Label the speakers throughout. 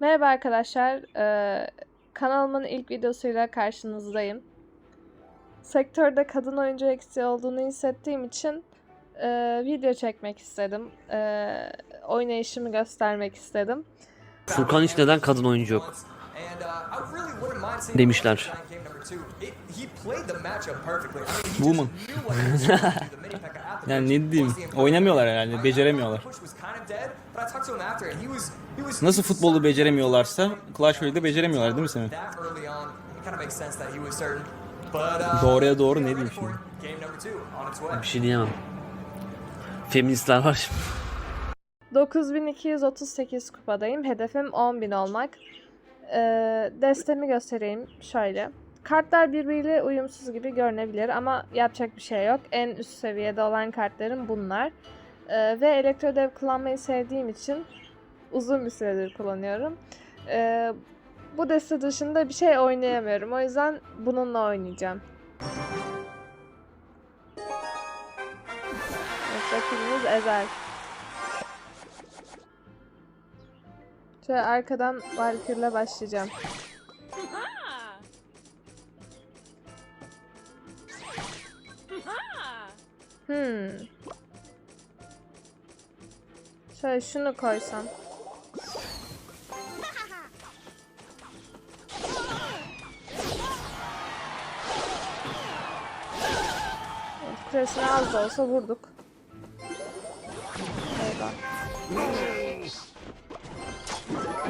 Speaker 1: Merhaba arkadaşlar. Ee, kanalımın ilk videosuyla karşınızdayım. Sektörde kadın oyuncu eksiği olduğunu hissettiğim için e, video çekmek istedim. E, oynayışımı göstermek istedim.
Speaker 2: Furkan hiç neden kadın oyuncu yok? Demişler.
Speaker 3: Woman. Yani ne diyeyim, oynamıyorlar herhalde, beceremiyorlar. Nasıl futbolu beceremiyorlarsa Clash Royale'de beceremiyorlar değil mi Semih? Doğruya doğru ne diyeyim şimdi?
Speaker 2: Bir şey diyemem. Feministler var şimdi.
Speaker 1: 9238 kupadayım. Hedefim 10.000 olmak. Ee, destemi göstereyim şöyle. Kartlar birbiriyle uyumsuz gibi görünebilir ama yapacak bir şey yok. En üst seviyede olan kartlarım bunlar. Ee, ve elektrodev kullanmayı sevdiğim için uzun bir süredir kullanıyorum. Ee, bu deste dışında bir şey oynayamıyorum. O yüzden bununla oynayacağım. Evet, rakibimiz Ezel. Şöyle arkadan Valkyrie'le başlayacağım. Hmm. Şöyle şunu koysam. Küresine az da olsa vurduk. Eyvah.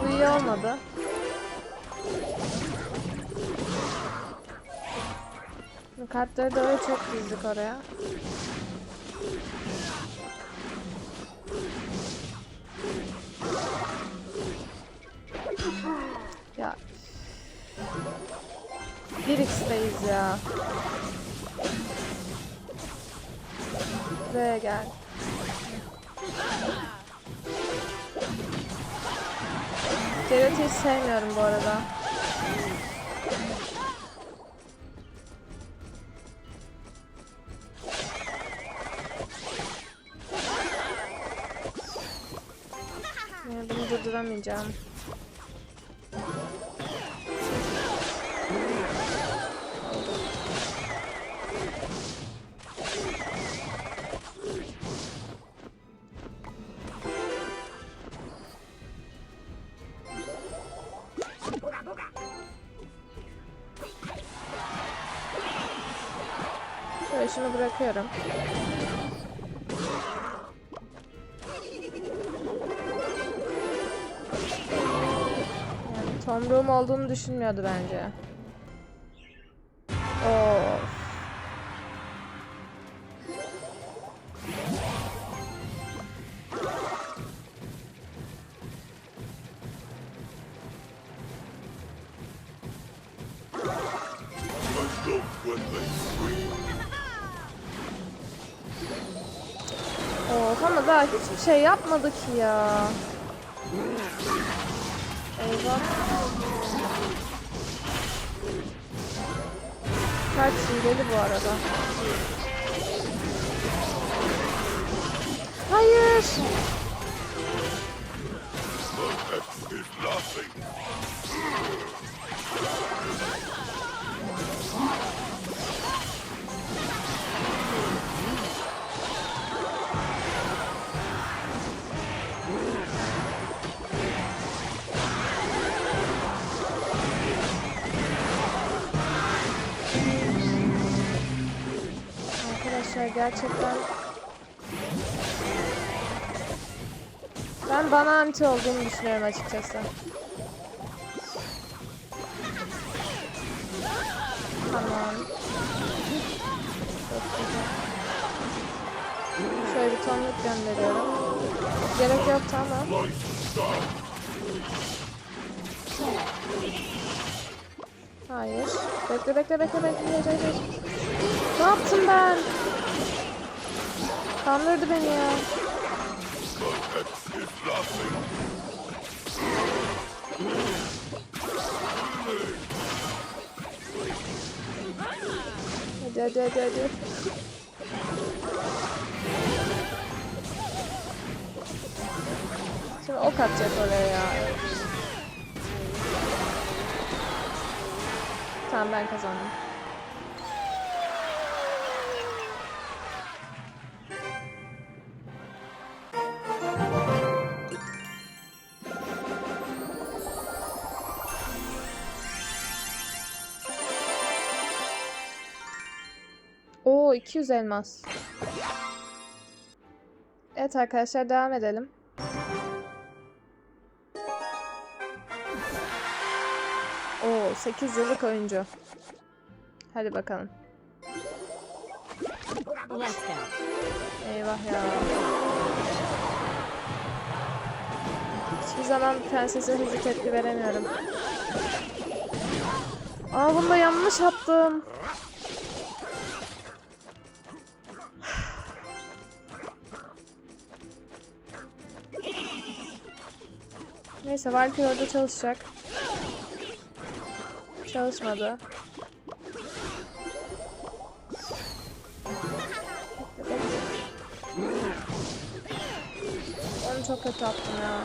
Speaker 1: Bu iyi olmadı. Kartları da öyle çok dizdik oraya. 1x'teyiz ya. Buraya gel. Hiç sevmiyorum bu arada. Yani bunu şunu bırakıyorum. Yani tomruğum olduğunu düşünmüyordu bence. Of. Şey yapmadı ki ya. Eyvah. Kaç hileli bu arada. Hayır. Gerçekten ben bana anti olduğunu düşünüyorum açıkçası. Tamam. Şöyle bir tonluk gönderiyorum. Gerek yok tamam. Hayır. Bekle bekle bekle bekle. Hayır. Ne yaptım ben? Kandırdı beni ya. Hadi hadi hadi hadi. Şimdi ok atacak oraya ya. Tamam ben kazandım. Oo 200 elmas. Evet arkadaşlar devam edelim. Oo 8 yıllık oyuncu. Hadi bakalım. Eyvah ya. Hiçbir zaman prensese hızlı tepki veremiyorum. Aa bunda yanlış yaptım. Neyse Valkyrie orada çalışacak. Çalışmadı. Onu çok kötü attım ya.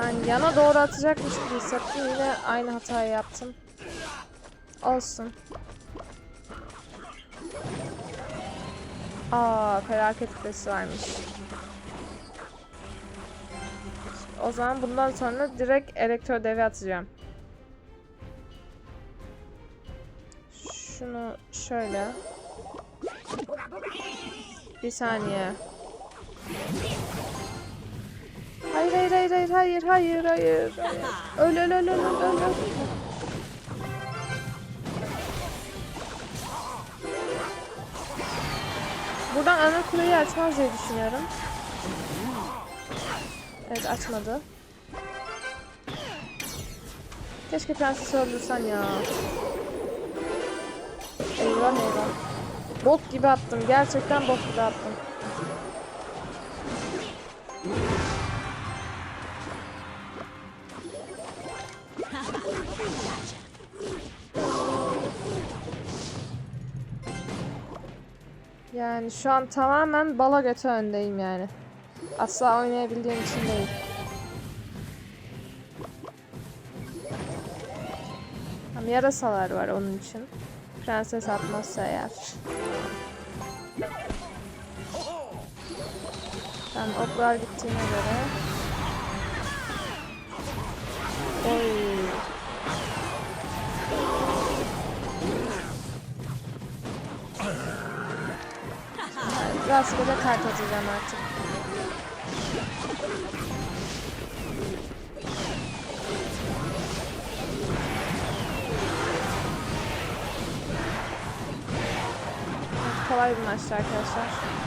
Speaker 1: Yani yana doğru atacakmış gibi hissettim. Yine aynı hatayı yaptım. Olsun. Aa, felaket kütlesi varmış. O zaman bundan sonra direkt elektro devi atacağım. Şunu şöyle. Bir saniye. Hayır hayır hayır hayır hayır hayır hayır. hayır. Öl öl öl öl öl öl. Buradan ana kuleyi açmaz diye düşünüyorum. Evet açmadı. Keşke prensesi öldürsen ya. Eyvah eyvah. Bot gibi attım. Gerçekten bot gibi attım. Yani şu an tamamen bala götü öndeyim yani. Asla oynayabildiğim için değil. Tam yarasalar var onun için. Prenses atmazsa eğer. Ben oklar gittiğine göre. Rastgele kart atacağım artık. Kolay bir maçtı arkadaşlar.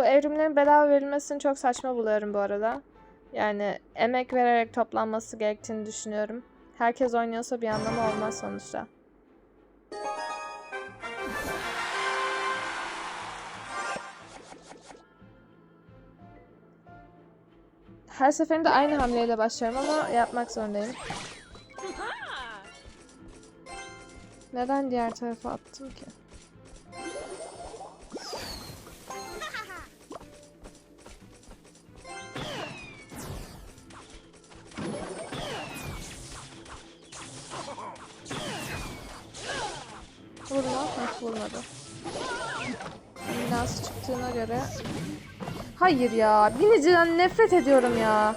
Speaker 1: Bu evrimlerin bedava verilmesini çok saçma buluyorum bu arada. Yani emek vererek toplanması gerektiğini düşünüyorum. Herkes oynuyorsa bir anlamı olmaz sonuçta. Her seferinde aynı hamleyle başlıyorum ama yapmak zorundayım. Neden diğer tarafa attım ki? Vurma. Heh, vurmadı. Binası çıktığına göre... Hayır ya. Biniciden nefret ediyorum ya.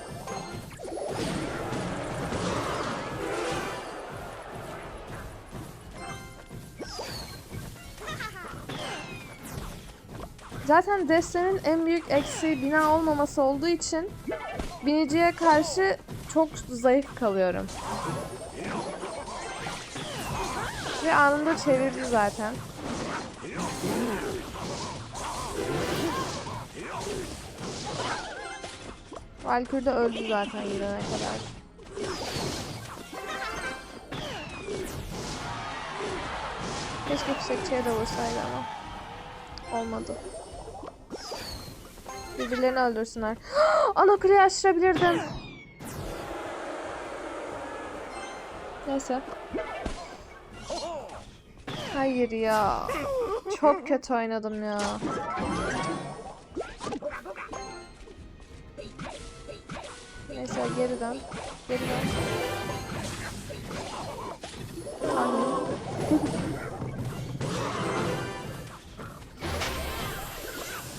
Speaker 1: Zaten Deste'nin en büyük eksiği bina olmaması olduğu için biniciye karşı çok zayıf kalıyorum. Ve anında çevirdi zaten. Valkyrie de öldü zaten gidene kadar. Keşke yüksekçiye de vursaydı ama. Olmadı. Birbirlerini öldürsünler. Ana kuleyi aşırabilirdim. Neyse. Hayır ya. Çok kötü oynadım ya. Neyse geri dön. Geri dön. Tahmin.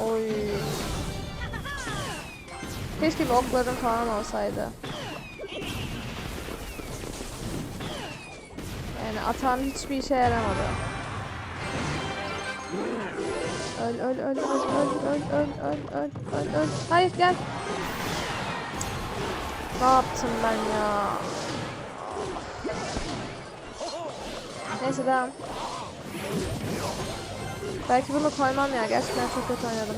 Speaker 1: Oy. Keşke bir okların falan olsaydı. Yani atan hiçbir işe yaramadı. Öl öl öl öl öl öl öl öl öl öl öl. Hayır gel. Ne yaptım ben ya? Neyse devam. Belki bunu koymam ya. Gerçekten çok kötü oynadım.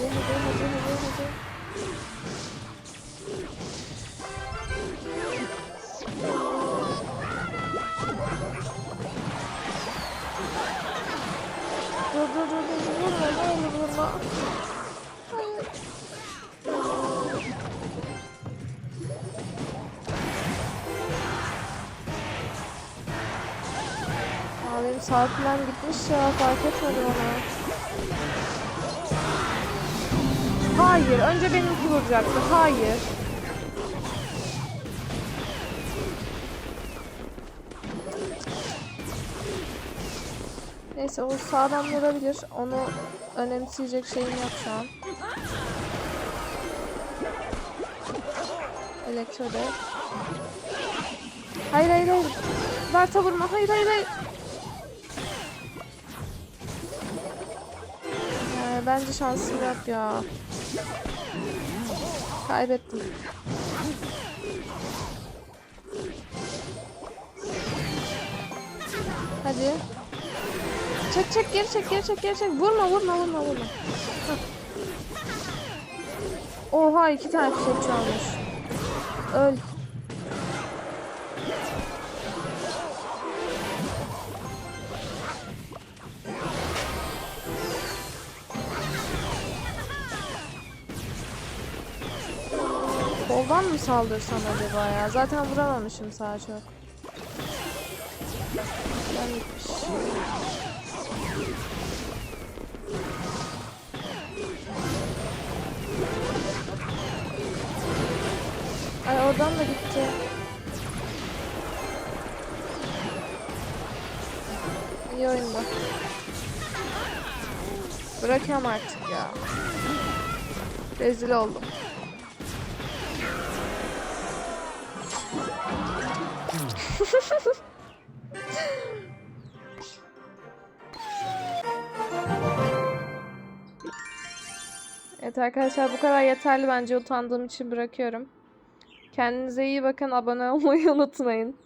Speaker 1: Dur ne olur vurma. Hayır. Aa, benim sağ kulağım gitmiş ya fark etmedim onu. Hayır önce benimki vuracaktı hayır. Neyse o sağdan vurabilir. Onu önemseyecek şeyim yok şu an. Elektrode. Hayır hayır hayır. Berta vurma. Hayır hayır hayır. Yani bence şansım yok ya. Kaybettim. Hadi. Çek çek geri çek geri çek geri çek. Vurma vurma vurma vurma. Hah. Oha iki tane fişekçi olmuş. Öl. Koldan mı saldırsam acaba ya? Zaten vuramamışım sağa çok. Ay oradan da gitti. İyi oyunda. Bırakıyorum artık ya. Rezil oldum. Evet arkadaşlar bu kadar yeterli bence utandığım için bırakıyorum. Kendinize iyi bakın abone olmayı unutmayın.